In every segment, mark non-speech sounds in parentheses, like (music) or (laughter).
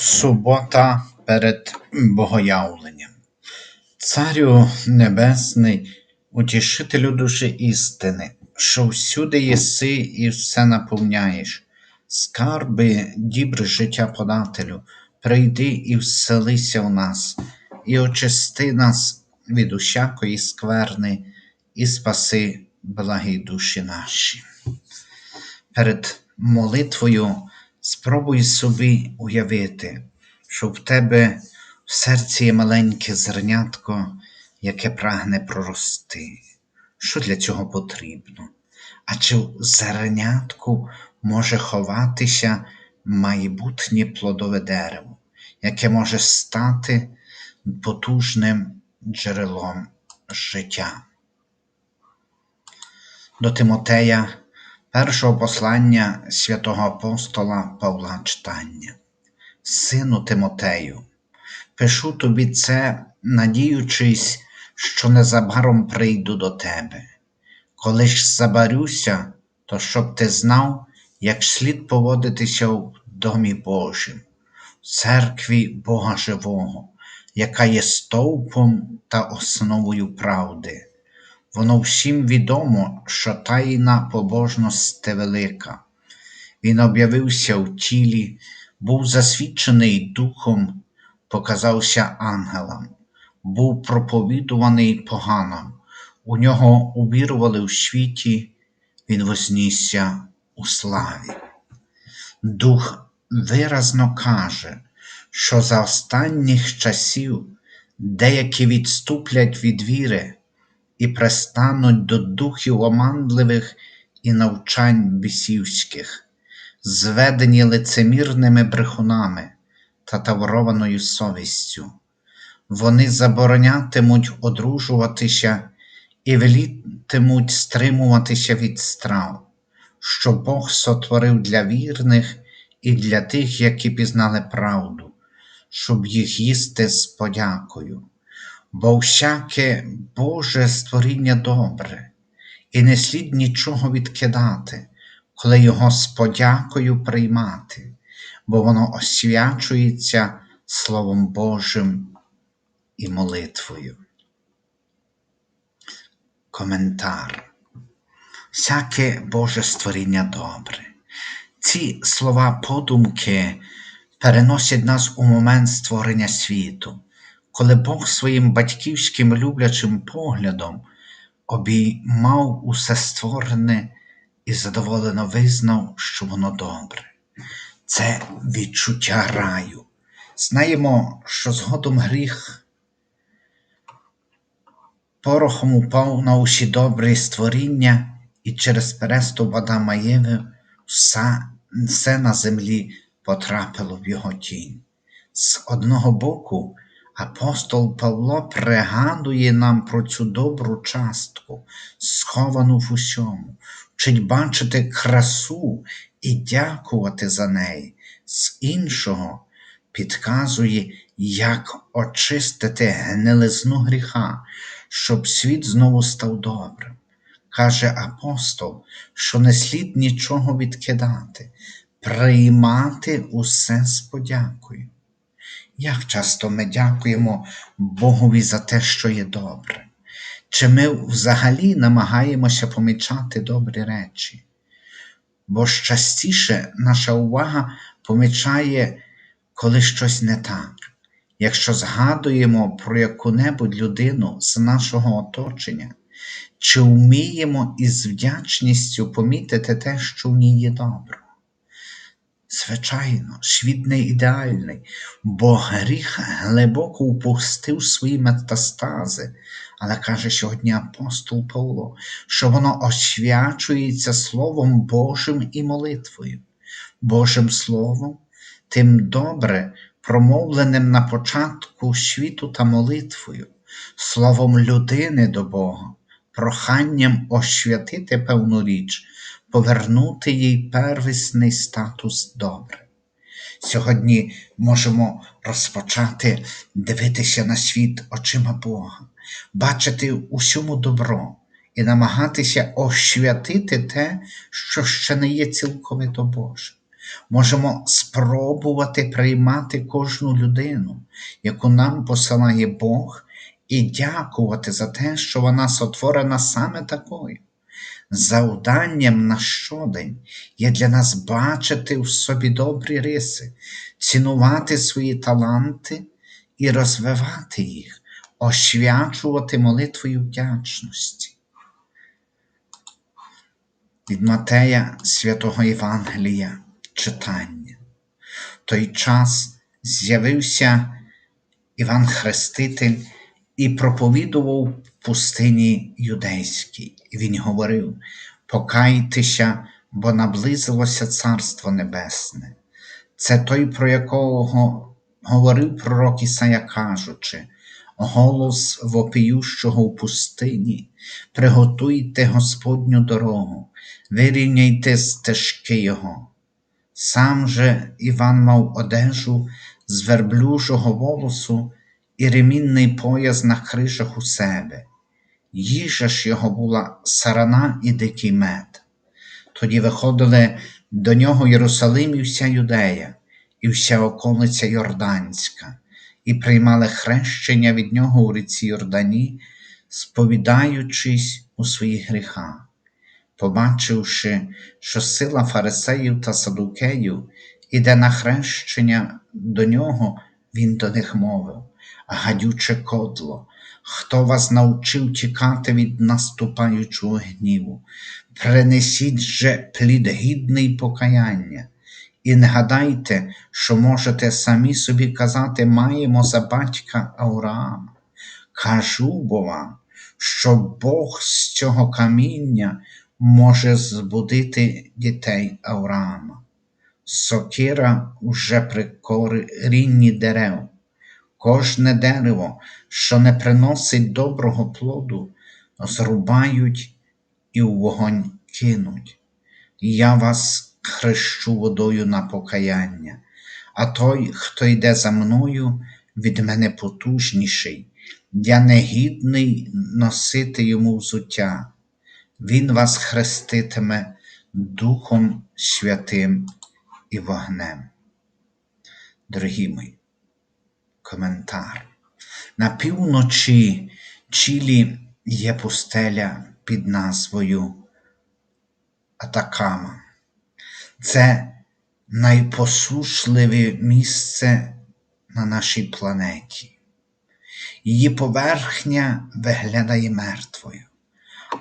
Субота перед Богоявленням. Царю Небесний, утішителю душі істини, що всюди єси і все наповняєш, скарби, дібри життя подателю, прийди і вселися в нас, і очисти нас від усякої скверни, і спаси благі душі наші. Перед молитвою спробуй собі уявити, що в тебе в серці є маленьке зернятко, яке прагне прорости. Що для цього потрібно? А чи в зернятку може ховатися майбутнє плодове дерево, яке може стати потужним джерелом життя? До Тимотея першого послання святого апостола Павла читання. Сину Тимотею, пишу тобі це, надіючись, що незабаром прийду до тебе. Коли ж забарюся, то щоб ти знав, як слід поводитися в домі Божим, в церкві Бога Живого, яка є стовпом та основою правди. Воно всім відомо, що тайна побожності велика. Він об'явився в тілі, був засвідчений духом, показався ангелам, був проповідуваний поганам, у нього увірували в світі, він вознісся у славі. Дух виразно каже, що за останніх часів деякі відступлять від віри і пристануть до духів оманливих і навчань бісівських, зведені лицемірними брехунами та таврованою совістю. Вони заборонятимуть одружуватися і велітимуть стримуватися від страв, що Бог сотворив для вірних і для тих, які пізнали правду, щоб їх їсти з подякою бо всяке Боже створіння добре, і не слід нічого відкидати, коли його з подякою приймати, бо воно освячується Словом Божим і молитвою. Коментар. Всяке Боже створіння добре. Ці слова подумки переносять нас у момент створення світу коли Бог своїм батьківським люблячим поглядом обіймав усе створене і задоволено визнав, що воно добре. Це відчуття раю. Знаємо, що згодом гріх порохом упав на усі добрі створіння, і через переступ Адама Єви все, на землі потрапило в його тінь. З одного боку, Апостол Павло пригадує нам про цю добру частку, сховану в усьому, вчить бачити красу і дякувати за неї, з іншого підказує, як очистити гнилизну гріха, щоб світ знову став добрим. Каже апостол, що не слід нічого відкидати, приймати усе з подякою. Як часто ми дякуємо Богові за те, що є добре? Чи ми взагалі намагаємося помічати добрі речі? Бо частіше наша увага помічає, коли щось не так. Якщо згадуємо про яку-небудь людину з нашого оточення, чи вміємо із вдячністю помітити те, що в ній є добре? Звичайно, світ не ідеальний, бо гріх глибоко упустив свої метастази, але каже сьогодні апостол Павло, що воно освячується Словом Божим і молитвою, Божим Словом, тим добре промовленим на початку світу та молитвою, словом людини до Бога, проханням освятити певну річ повернути їй первісний статус добре. Сьогодні можемо розпочати дивитися на світ очима Бога, бачити усьому добро і намагатися освятити те, що ще не є цілковито Боже. можемо спробувати приймати кожну людину, яку нам посилає Бог, і дякувати за те, що вона сотворена саме такою. Завданням на щодень є для нас бачити в собі добрі риси, цінувати свої таланти і розвивати їх, освячувати молитвою вдячності. Від Матея Святого Євангелія читання. В той час з'явився Іван Хреститель і проповідував в пустині юдейській. Він говорив: Покайтеся, бо наблизилося Царство Небесне. Це той, про якого говорив пророк Ісая, кажучи, голос вопіющого в пустині, приготуйте Господню дорогу, вирівняйте стежки Його. Сам же Іван мав одежу з верблюжого волосу і ремінний пояс на крижах у себе. Їжа ж його була сарана і дикий мед. Тоді виходили до нього Єрусалим і вся Юдея, і вся околиця Йорданська, і приймали хрещення від нього у ріці Йордані, сповідаючись у своїх гріхах. Побачивши, що сила фарисеїв та садукеїв іде на хрещення до нього, він до них мовив гадюче кодло, хто вас навчив тікати від наступаючого гніву, принесіть же плід гідний покаяння, і не гадайте, що можете самі собі казати, маємо за батька Авраама. Кажу бо вам, що Бог з цього каміння може збудити дітей Авраама. Сокира уже при корінні дерев. Кожне дерево, що не приносить доброго плоду, зрубають і в вогонь кинуть. Я вас хрещу водою на покаяння, а той, хто йде за мною, від мене потужніший, я негідний носити йому взуття. Він вас хреститиме Духом Святим і вогнем. Дорогі мої, коментар. На півночі Чилі є пустеля під назвою Атакама. Це найпосушливе місце на нашій планеті. Її поверхня виглядає мертвою,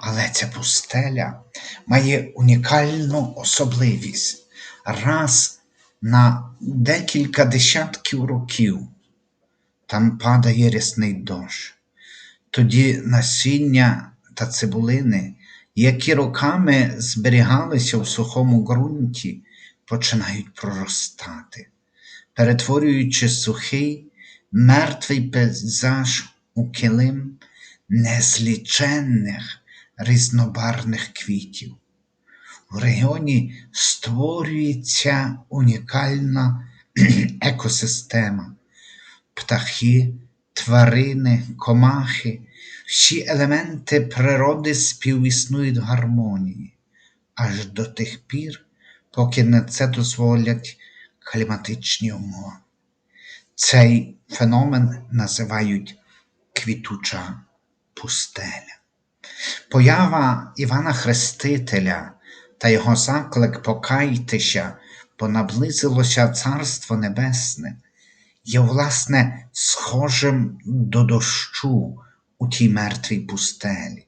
але ця пустеля має унікальну особливість. Раз на декілька десятків років там падає рясний дощ. Тоді насіння та цибулини, які роками зберігалися в сухому ґрунті, починають проростати, перетворюючи сухий, мертвий пейзаж у килим незліченних різнобарних квітів. В регіоні створюється унікальна (clears throat) екосистема, птахи, тварини, комахи, всі елементи природи співіснують в гармонії, аж до тих пір, поки на це дозволять кліматичні умови. Цей феномен називають квітуча пустеля. Поява Івана Хрестителя та його заклик покайтеся, бо наблизилося Царство Небесне, є, власне, схожим до дощу у тій мертвій пустелі.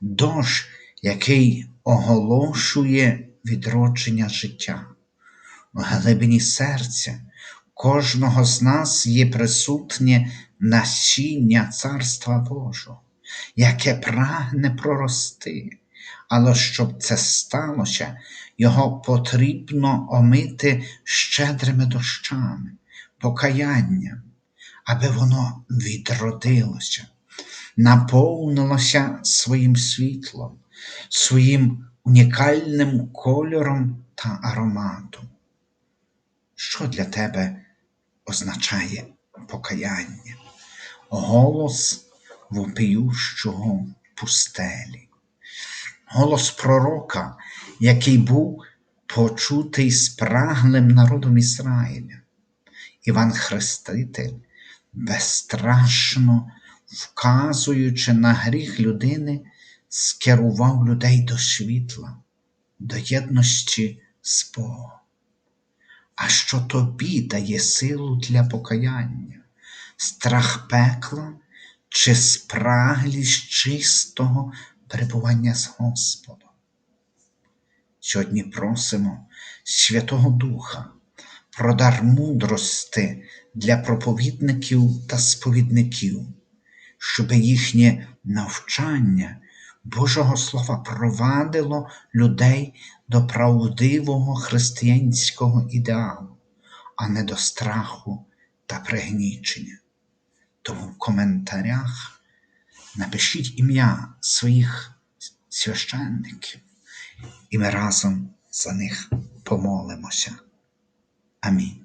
Дощ, який оголошує відродження життя. В глибині серця кожного з нас є присутнє насіння Царства Божого, яке прагне прорости. Але щоб це сталося, його потрібно омити щедрими дощами, покаянням, аби воно відродилося, наповнилося своїм світлом, своїм унікальним кольором та ароматом. Що для тебе означає покаяння? Голос вопіющого пустелі голос пророка, який був почутий спраглим народом Ізраїля. Іван Хреститель, безстрашно вказуючи на гріх людини, скерував людей до світла, до єдності з Богом. А що тобі дає силу для покаяння, страх пекла чи спраглість чистого перебування з Господом? Сьогодні просимо Святого Духа про дар мудрости для проповідників та сповідників, щоб їхнє навчання Божого Слова провадило людей до правдивого християнського ідеалу, а не до страху та пригнічення. Тому в коментарях напишіть ім'я своїх священників, і ми разом за них помолимося. Amén.